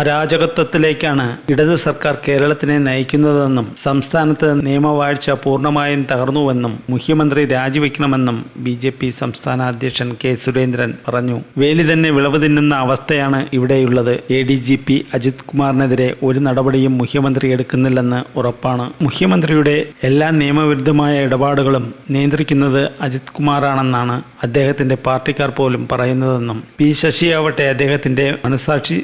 അരാജകത്വത്തിലേക്കാണ് ഇടത് സർക്കാർ കേരളത്തിനെ നയിക്കുന്നതെന്നും സംസ്ഥാനത്ത് നിയമവാഴ്ച പൂർണമായും തകർന്നുവെന്നും മുഖ്യമന്ത്രി രാജിവെക്കണമെന്നും ബി ജെ പി സംസ്ഥാന അധ്യക്ഷൻ കെ സുരേന്ദ്രൻ പറഞ്ഞു. വേലി തന്നെ വിളവ് തിന്നുന്ന അവസ്ഥയാണ് ഇവിടെയുള്ളത്. A D G P Ajith കുമാറിനെതിരെ ഒരു നടപടിയും മുഖ്യമന്ത്രി എടുക്കുന്നില്ലെന്ന് ഉറപ്പാണ്. മുഖ്യമന്ത്രിയുടെ എല്ലാ നിയമവിരുദ്ധമായ ഇടപാടുകളും നിയന്ത്രിക്കുന്നത് അജിത് കുമാറാണെന്നാണ് അദ്ദേഹത്തിന്റെ പാർട്ടിക്കാർ പോലും പറയുന്നതെന്നും പി ശശിയാവട്ടെ അദ്ദേഹത്തിന്റെ മനസാക്ഷി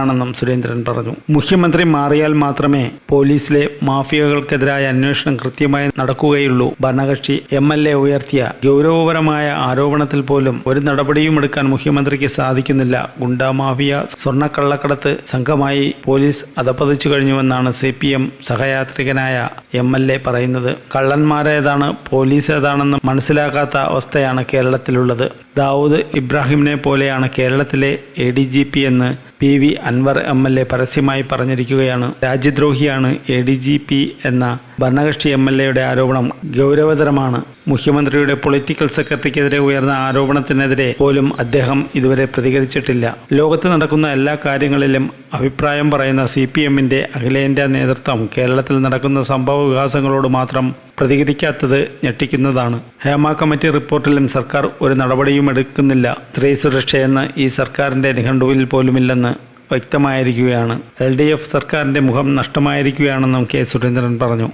സൂക്ഷിപ്പുകാരനാണെന്നും സുരേന്ദ്രൻ പറഞ്ഞു. മുഖ്യമന്ത്രി മാറിയാൽ മാത്രമേ പോലീസിലെ മാഫിയകൾക്കെതിരായ അന്വേഷണം കൃത്യമായി നടക്കുകയുള്ളൂ. ഭരണകക്ഷി എം എൽ എ ഉയർത്തിയ ഗൗരവപരമായ ആരോപണത്തിൽ പോലും ഒരു നടപടിയും എടുക്കാൻ മുഖ്യമന്ത്രിക്ക് സാധിക്കുന്നില്ല. ഗുണ്ടാ മാഫിയ സ്വർണക്കള്ളക്കടത്ത് സംഘമായി പോലീസ് അധപതിച്ചു കഴിഞ്ഞുവെന്നാണ് സി പി എം സഹയാത്രികനായ എം എൽ എ പറയുന്നത്. കള്ളന്മാരേതാണ് പോലീസ് ഏതാണെന്ന് മനസ്സിലാക്കാത്ത അവസ്ഥയാണ് കേരളത്തിലുള്ളത്. ദാവൂദ് ഇബ്രാഹിമിനെ പോലെയാണ് കേരളത്തിലെ എ ഡി ജി പി എന്ന് P V Anvar M L A പരസ്യമായി പറഞ്ഞിരിക്കുകയാണ്. രാജ്യദ്രോഹിയാണ് എ ഡി ജി പി എന്ന ഭരണകക്ഷി എം എൽ എയുടെ ആരോപണം ഗൗരവതരമാണ്. മുഖ്യമന്ത്രിയുടെ പൊളിറ്റിക്കൽ സെക്രട്ടറിക്കെതിരെ ഉയർന്ന ആരോപണത്തിനെതിരെ പോലും അദ്ദേഹം ഇതുവരെ പ്രതികരിച്ചിട്ടില്ല. ലോകത്ത് നടക്കുന്ന എല്ലാ കാര്യങ്ങളിലും അഭിപ്രായം പറയുന്ന സി പി എമ്മിന്റെ അഖിലേന്ത്യാ നേതൃത്വം കേരളത്തിൽ നടക്കുന്ന സംഭവ വികാസങ്ങളോട് മാത്രം പ്രതികരിക്കാത്തത് ഞെട്ടിക്കുന്നതാണ്. ഹേമ കമ്മിറ്റി റിപ്പോർട്ടിലും സർക്കാർ ഒരു നടപടിയും എടുക്കുന്നില്ല. സ്ത്രീ സുരക്ഷയെന്ന് ഈ സർക്കാരിന്റെ നിഘണ്ടുവിൽ പോലുമില്ലെന്ന് വ്യക്തമായിരിക്കുകയാണ്. എൽ ഡി എഫ് സർക്കാരിന്റെ മുഖം നഷ്ടമായിരിക്കുകയാണെന്നും കെ സുരേന്ദ്രൻ പറഞ്ഞു.